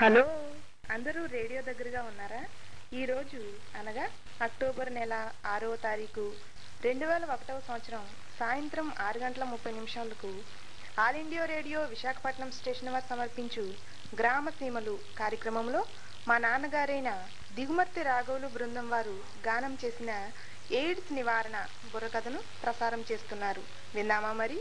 Hello. అందరూ radio దగ్గరగా ఉన్నారా? ఈ రోజు అనగా అక్టోబర్ నెల ఆరవ తారీఖు రెండు వేల ఒకటవ సంవత్సరం సాయంత్రం ఆరు గంటల ముప్పై నిమిషాలకు all India radio Visakhapatnam station వారు సమర్పించు గ్రామ సీమలు కార్యక్రమంలో మా నాన్నగారైన దిగుమర్తి రాఘవులు బృందం వారు గానం చేసిన ఎయిడ్స్ నివారణ బుర్రకథను ప్రసారం చేస్తున్నారు. విందామా మరి?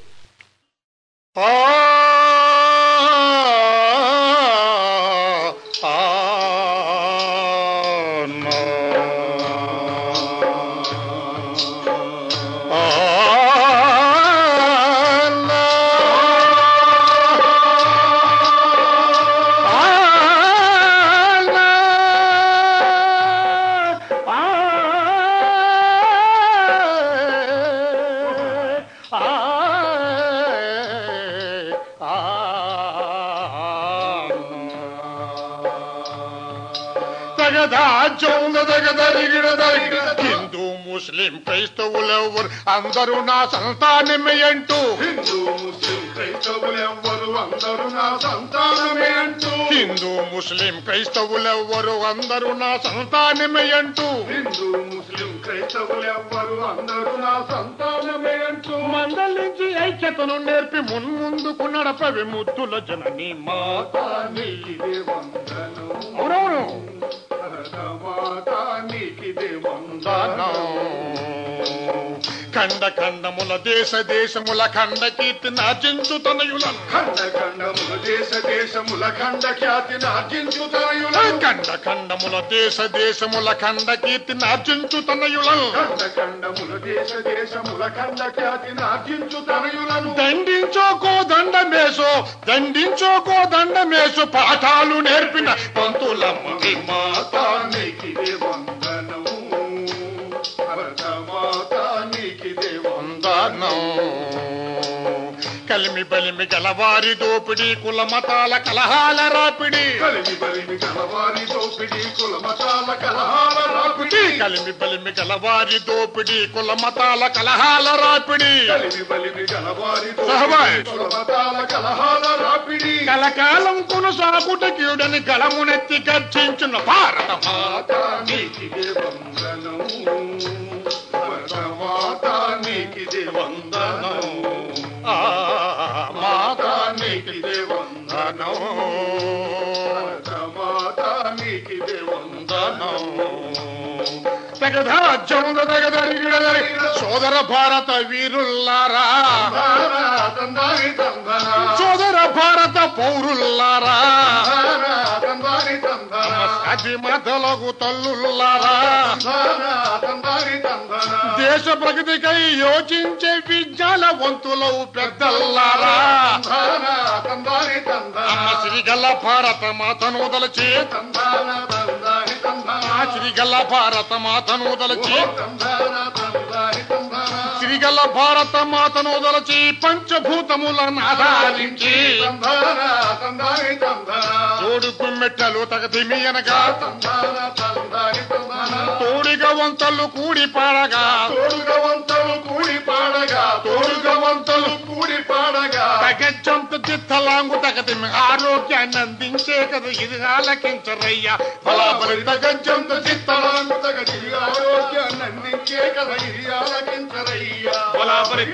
హిందూ ముస్లిం క్రైస్తవులెవరు అందరూ నా సంతానమే అంటూ. హిందూ ముస్లిం క్రైస్తవులెవ్వరు అందరూ నా సంతానమే అంటూ. హిందూ ముస్లిం క్రైస్తవులెవరు అందరూ నా సంతానమే అంటూ. హిందూ ముస్లిం క్రైస్తవులెవ్వరు అందరూ నా సంతానమే అంటూ. మందలించి ఐక్యతను నేర్పి మున్ముందుకు నడపవి ముద్దుల జనని మాత వందనం. అవునవును. ఖండ ఖండముల దేశ దేశముల ఖండ కీర్తి నాచించు తనయులను. ఖండ ఖండముల దేశ దేశముల ఖండ ఖ్యాతి నార్జించు తనయులను. ఖండ ఖండముల దేశ దేశముల ఖండ కీర్తి నార్జించు తనయులను. ఖండ ఖండముల దేశ దేశముల ఖండ ఖ్యాతి నార్జించు తనయులను. దండించోకో దండమేసో దండించోకో దండమేసు పాఠాలు నేర్పిన పంతులమ్మ కలిమి బలిమి గలవారి దోపిడి కుల మతాల కలహాల రాపిడి. కలిమి బలిమి కలవారి దోపిడి కుల మతాల కలహాల రాపిడి. కలిమి బలిమి గలవారి దోపిడి కుల మతాల కలహాల రాపిడి. కలిమి బలిమి కలవారి సహబాయ్. దోపిడి కుల మతాల కలహాల రాపిడి. కలకాలం కొనసాగుట కీడని గళమునెత్తి గర్జించిన భారత మాత. వందనం నీకిదే వందనం వందనం సోదర భారత వీరుల్లారా సోదర భారత పౌరుల్లారా తందారి అది మతలకు తల్లుల్లారా దేశ ప్రగతికై యోచించే విజ్ఞానవంతులవు పెద్దల్లారా. తందారి శ్రీగల్ల భారత మాతను దలచి శ్రీగల్ల భారత మాతను దలచి శ్రీగల్ల భారత మాతను దలచి పంచభూతములను ఆధారించి తోడు గుమ్మెట్టలు తగతిమి అనగా తందాన తోడిగా వంతలు కూడి పాడగా. తోడుగా వంత తగచ్చంత చిత్తలాంగు తగతిమి ఆరోగ్యాన్ని అందించే కదా ఇది ఆలకించరయ్యా బలాబలి తిరిగి ఆరోగ్యాన్ని అందించే కదా ఇది ఆలకించరయ్యా బలాబలి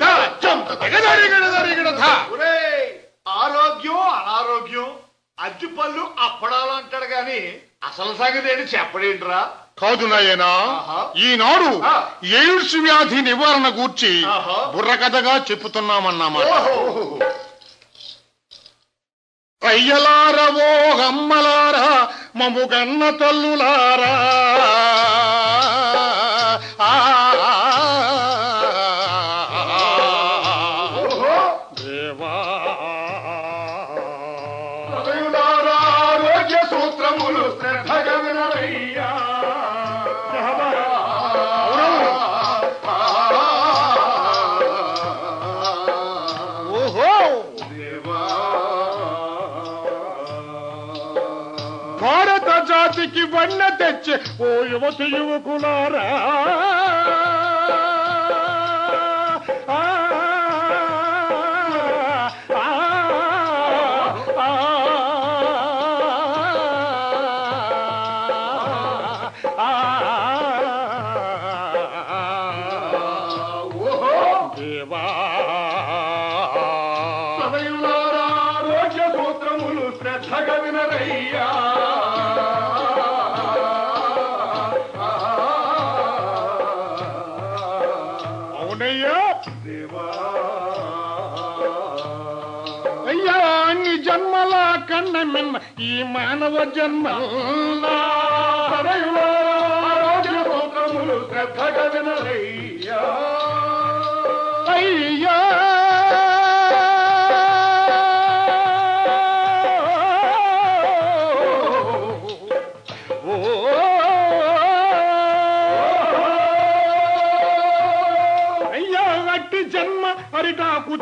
ఆరోగ్యం అనారోగ్యం అజ్జిపళ్ళు అప్పడాలు అంటాడు గాని అసలు సంగతి ఏంటి చెప్పడేంట్రా కాదు నాయనా. ఈనాడు. ఎయిడ్స్ వ్యాధి నివారణ గూర్చి. బుర్రకథగా చెప్పుతున్నామన్నమాట ఓహో అయ్యలారవో అమ్మలారా మముగన్న తల్లులారా ఆ, ఓహో దేవా భారత జాతికి వన్న తెచ్చే ఓ యువతి యువకులారా. అవునయ్యా దేవా అయ్యా అన్ని జన్మల కన్న మిన్న ఈ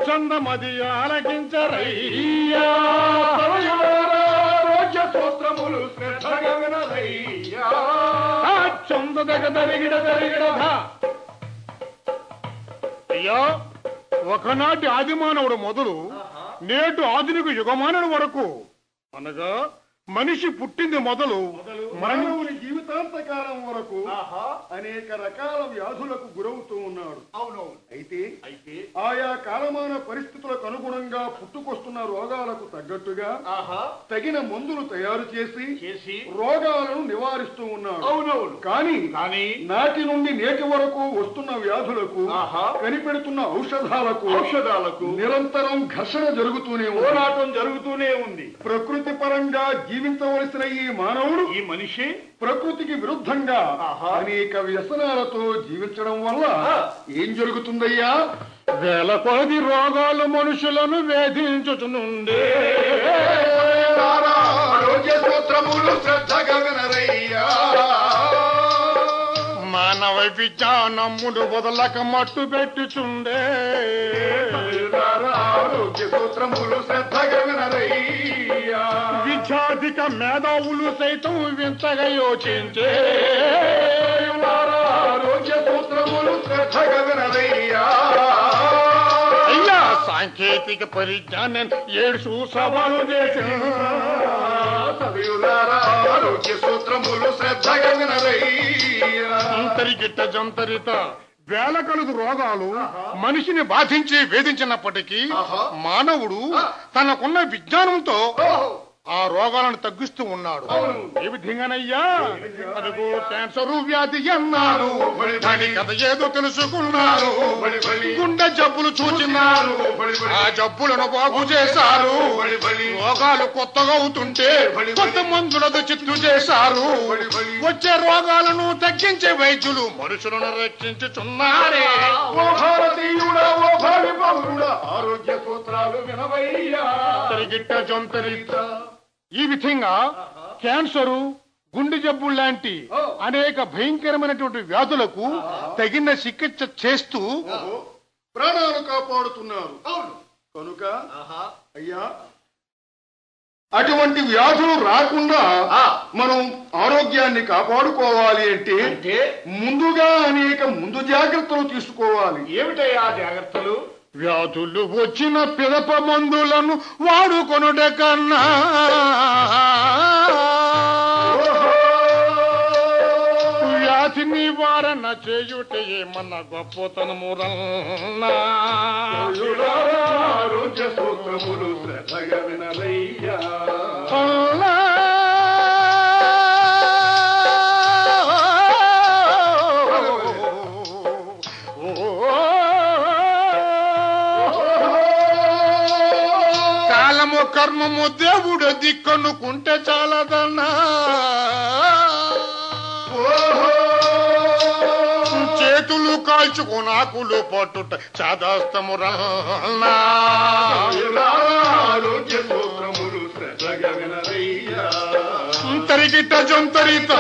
చందమది ఆలకించరయ్యా. ఆరోగ్య సూత్రములు శ్రద్ధగా వినరయ్యా చంద అయ్యా ఒకనాటి ఆదిమానవుడు మొదలు నేటు ఆధునిక యుగమానవుడు వరకు. అనగా మనిషి పుట్టింది మొదలు మానవుని జీవితాంతకాలం వరకు అనేక రకాల వ్యాధులకు గురవుతూ ఉన్నాడు. అవునవును. అయితే అయితే? ఆయా కాలమాన పరిస్థితులకు అనుగుణంగా పుట్టుకొస్తున్న రోగాలకు తగ్గట్టుగా ఆహా. తగిన మందులు తయారు చేసి చేసి రోగాలను నివారిస్తూ ఉన్నాడు. అవునవును. కానీ కానీ నాటి నుండి నేటి వరకు వస్తున్న వ్యాధులకు ఆహా. కనిపెడుతున్న ఔషధాలకు ఔషధాలకు నిరంతరం ఘర్షణ జరుగుతూనే పోరాటం జరుగుతూనే ఉంది. ప్రకృతి పరంగా జీవించవలసిన ఈ మానవుడు ఈ మనిషి ప్రకృతికి విరుద్ధంగా. అనేక వ్యసనాలతో జీవించడం వల్ల. ఏం జరుగుతుందయ్యా వేల కొలది రోగాలు మనుషులను వేధించుచునుండే ఆరోగ్య సూత్రములు శ్రద్ధగా వినరయ్యా మానవ విజ్ఞానములు వదలక మట్టు పెట్టుచుండే విద్యాధిక మేధావులు సైతం వింతగా యోచించే ఆరోగ్య సూత్రములు అయ్యా సాంకేతిక పరిజ్ఞానం ఏడు సవాలు ఆరోగ్య సూత్రములు అంతరిగిట్ట జంతరిత వేల కలుగు రోగాలు మనిషిని బాధించి వేధించినప్పటికీ. మానవుడు తనకున్న విజ్ఞానంతో ఆ రోగాలను తగ్గిస్తూ ఉన్నాడు. ఏ విధంగానయ్యా? అదిగో క్యాన్సర్ వ్యాధి అన్నారు కథ ఏదో తెలుసుకున్నారు గుండె జబ్బులు చూచినారు ఆ జబ్బులను బాగు చేశారు. రోగాలు కొత్తగా అవుతుంటే కొత్త మందులతో చిత్తు చేశారు. వచ్చే రోగాలను తగ్గించే వైద్యులు మనుషులను రక్షించుచున్నారే. ఆరోగ్య సూత్రాలు వినవయ్యా. ఈ విధంగా క్యాన్సరు గుండె జబ్బులు లాంటి అనేక భయంకరమైనటువంటి వ్యాధులకు తగిన చికిత్స చేస్తూ ప్రాణాలు కాపాడుతున్నారు. కనుక అయ్యా అటువంటి వ్యాధులు రాకుండా. మనం ఆరోగ్యాన్ని కాపాడుకోవాలి అంటే అంటే? ముందుగా అనేక ముందు జాగ్రత్తలు తీసుకోవాలి. ఏమిటయ్యా జాగ్రత్తలు? వ్యాధులు వచ్చిన పిదప మందులను వాడుకొనుట కన్నా. వ్యాధి నివారణ చేయుట ఏమన్న గొప్పతనము కర్మము దేవుడు దిక్కనుకుంటే చాలదన్నా. చేతులు కాల్చుకుని ఆకులు పట్టుట చాదాస్తము వినవయ్యా. తరిగిట జొంతరిత